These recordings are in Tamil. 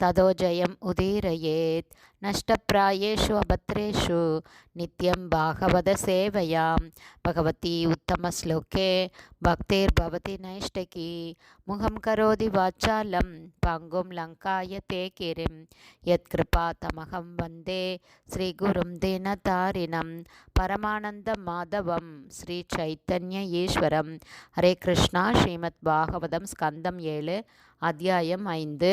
ததோ ஜெயம் உதீரயேத் நஷ்டப்பிராயேஷு அபத்ரேஷு நித்யம் பாகவத சேவையாம் பகவதி உத்தமஸ்லோகே பக்திர்பவதி நைஷ்டகி முகம் கரோதி வாச்சாலம் பங்கும் லங்காய தே கிரிம் யத்கிருபா தமகம் வந்தே ஸ்ரீகுரும் தினதாரிணம் பரமானந்த மாதவம் ஸ்ரீ சைத்தன்ய ஈஸ்வரம் ஹரே கிருஷ்ணா ஸ்ரீமத் பாகவதம் ஸ்கந்தம் ஏழு அத்தியாயம் ஐந்து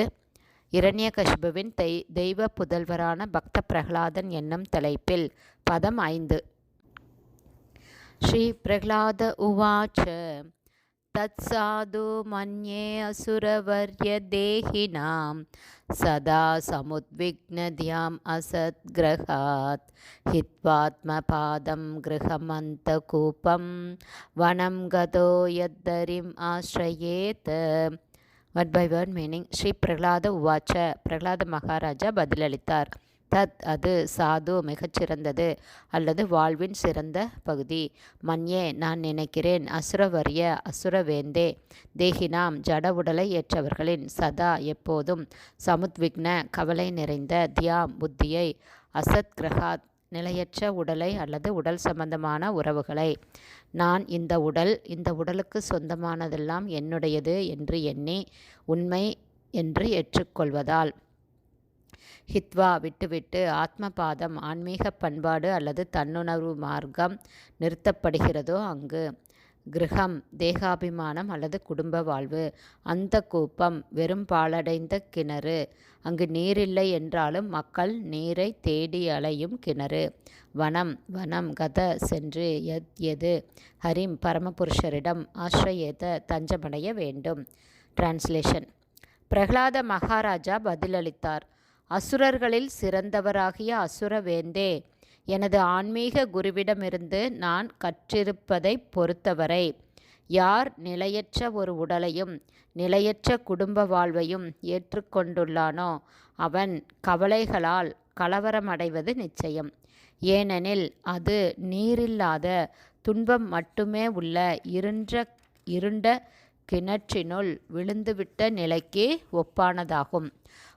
இரண்யகசிபுவின் தெய் தெய்வ புதல்வரான பக்த பிரகலாதன் என்னும் தலைப்பில் பதம் ஐந்து. ஸ்ரீ பிரகலாத உவாச்ச தத்சாது மன்யே அசுரவர்ய தேகினாம் சதா சமுத்விக்னதியாம் அசத் கிரகாத் ஹித்வாத்ம பாதம் ஹித்வாத்மபாதம் கிருஹமந்தகூபம் வனம் கதோ யத்தரிம் ஆஸ்ரயேத் word by word meaning Shri Prahlada உவாச்ச பிரகலாத மகாராஜா பதிலளித்தார். தத் அது சாது மிகச்சிறந்தது அல்லது வாழ்வின் சிறந்த பகுதி. மன்யே நான் நினைக்கிறேன் அசுரவரிய அசுரவேந்தே. தேகினாம் ஜட உடலை ஏற்றவர்களின் சதா எப்போதும் சமுத்விக்ன கவலை நிறைந்த தியாம் புத்தியை அசத் கிரகாத் நிலையற்ற உடலை அல்லது உடல் சம்பந்தமான உறவுகளை. நான் இந்த உடல் இந்த உடலுக்கு சொந்தமானதெல்லாம் என்னுடையது என்று எண்ணி உண்மை என்று ஏற்றுக்கொள்வதால். ஹித்வா விட்டுவிட்டு ஆத்மபாதம் ஆன்மீக பண்பாடு அல்லது தன்னுணர்வு மார்க்கம் நிறுத்தப்படுகிறதோ அங்கு. கிரகம் தேகாபிமானம் அல்லது குடும்ப வாழ்வு. அந்த கூப்பம் வெறும் பாலடைந்த கிணறு. அங்கு நீரில்லை என்றாலும் மக்கள் நீரை தேடி அலையும் கிணறு. வனம் வனம் கத சென்று எத் எது? ஹரிம் பரமபுருஷரிடம் ஆශ්‍රயேத தஞ்சமடைய வேண்டும். டிரான்ஸ்லேஷன் பிரகலாத மகாராஜா பதிலளித்தார். அசுரர்களில் சிறந்தவராகிய அசுரவேந்தே எனது ஆன்மீக குருவிடமிருந்து நான் கற்றிருப்பதை பொறுத்தவரை யார் நிலையற்ற ஒரு உடலையும் நிலையற்ற குடும்ப வாழ்வையும் ஏற்றுக்கொண்டுள்ளானோ அவன் கவலைகளால் கலவரமடைவது நிச்சயம். ஏனெனில் அது நீரில்லாத துன்பம் மட்டுமே உள்ள இருண்ட இருண்ட கிணற்றினுள் விழுந்துவிட்ட நிலைக்கு ஒப்பானதாகும்.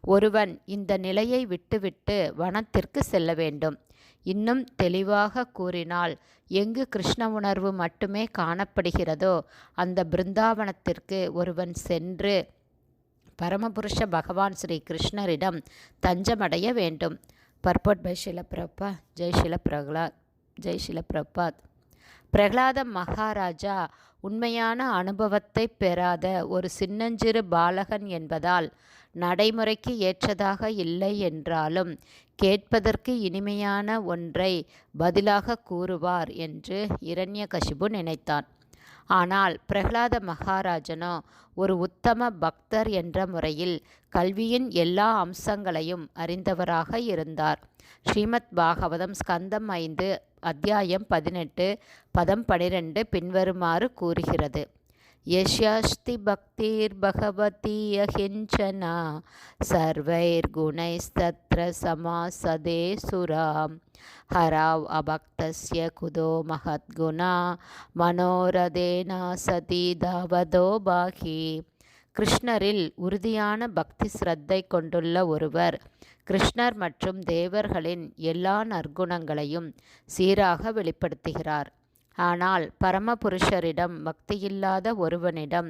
ஒருவன் இந்த நிலையை விட்டுவிட்டு வனத்திற்கு செல்ல வேண்டும். இன்னும் தெளிவாக கூறினால் எங்கு கிருஷ்ண உணர்வு மட்டுமே காணப்படுகிறதோ அந்த பிருந்தாவனத்திற்கு ஒருவன் சென்று பரமபுருஷ பகவான் ஸ்ரீ கிருஷ்ணரிடம் தஞ்சமடைய வேண்டும். பர்போட் பை ஷில பிரபா ஜெய் ஷில பிரகலாத் ஜெய் ஷில பிரபாத். பிரகலாத மகாராஜா உண்மையான அனுபவத்தை பெறாத ஒரு சின்னஞ்சிறு பாலகன் என்பதால் நடைமுறைக்கு ஏற்றதாக இல்லை என்றாலும் கேட்பதற்கு இனிமையான ஒன்றை பதிலாக கூறுவார் என்று இரண்யகசிபு நினைத்தான். ஆனால் பிரகலாத மகாராஜனோ ஒரு உத்தம பக்தர் என்ற முறையில் கல்வியின் எல்லா அம்சங்களையும் அறிந்தவராக இருந்தார். ஸ்ரீமத் பாகவதம் ஸ்கந்தம் ஐந்து அத்தியாயம் பதினெட்டு பதம் பனிரெண்டு பின்வருமாறு கூறுகிறது. யஷ்யாஸ்தி பக்திர் பகவதி அஹிஞ்சனா சர்வைர்குணைஸ்தத்ர சமாசதே ஹராவ் அபக்தஸ்ய குதோ மகத்குணா மனோரதேனா சதி தாவதோ பாகி கிருஷ்ணரில் உறுதியான பக்தி ஸ்ரத்தை கொண்டுள்ள ஒருவர் கிருஷ்ணர் மற்றும் தேவர்களின் எல்லா நற்குணங்களையும் சீராக வெளிப்படுத்துகிறார். ஆனால் பரமபுருஷரிடம் பக்தியில்லாத ஒருவனிடம்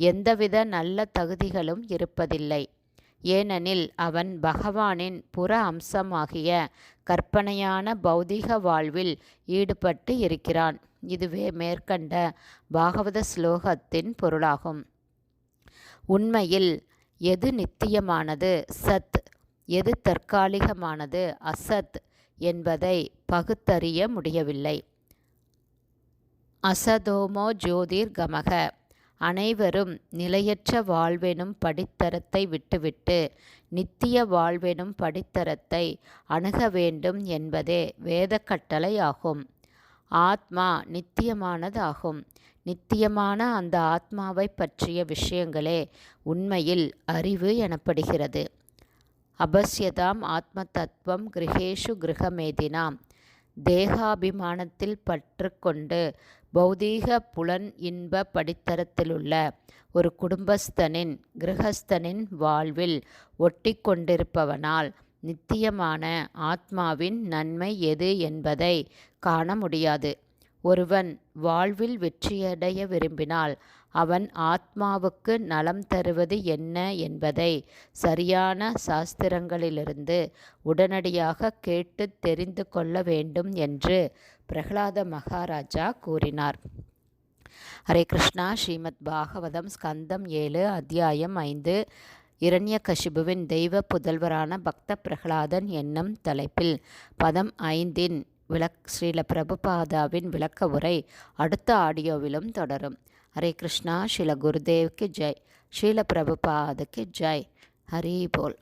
எந்தவித நல்ல தகுதிகளும் இருப்பதில்லை. ஏனெனில் அவன் பகவானின் புற அம்சமாகிய கற்பனையான பௌதிக வாழ்வில் ஈடுபட்டு இருக்கிறான். இதுவே மேற்கண்ட பாகவத ஸ்லோகத்தின் பொருளாகும். உண்மையில் எது நித்தியமானது? சத். எது தற்காலிகமானது? அசத் என்பதை பகுத்தறிய முடியவில்லை. அசதோமோ ஜோதிர் கமக அனைவரும் நிலையற்ற வாழ்வெனும் படித்தரத்தை விட்டுவிட்டு நித்திய வாழ்வெனும் படித்தரத்தை அணுக வேண்டும் என்பதே வேத கட்டளை ஆகும் ஆத்மா நித்தியமானதாகும். நித்தியமான அந்த ஆத்மாவை பற்றிய விஷயங்களே உண்மையில் அறிவு எனப்படுகிறது. அபஸ்யதாம் ஆத்மதத்துவம் கிரகேஷு கிரகமேதினாம். தேகாபிமானத்தில் பற்று கொண்டு பௌதீக புலன் இன்ப படித்தரத்திலுள்ள ஒரு குடும்பஸ்தனின் கிரகஸ்தனின் வாழ்வில் ஒட்டி கொண்டிருப்பவனால் நித்தியமான ஆத்மாவின் நன்மை எது என்பதை காண முடியாது. ஒருவன் வாழ்வில் வெற்றியடைய விரும்பினால் அவன் ஆத்மாவுக்கு நலம் தருவது என்ன என்பதை சரியான சாஸ்திரங்களிலிருந்து உடனடியாக கேட்டு தெரிந்து கொள்ள வேண்டும் என்று பிரகலாத மகாராஜா கூறினார். ஹரே கிருஷ்ணா. ஸ்ரீமத் பாகவதம் ஸ்கந்தம் ஏழு அத்தியாயம் ஐந்து. இரண்யகசிபுவின் தெய்வ புதல்வரான பக்த பிரகலாதன் என்னும் தலைப்பில் பதம் ஐந்தின் விளக் ஸ்ரீல பிரபுபாதாவின் விளக்க உரை அடுத்த ஆடியோவிலும் தொடரும். ஹரே கிருஷ்ணா ஸ்ரீல குருதேவ்க்கு ஜெய். ஸ்ரீல பிரபுபாதுக்கு ஜெய். ஹரி போல்.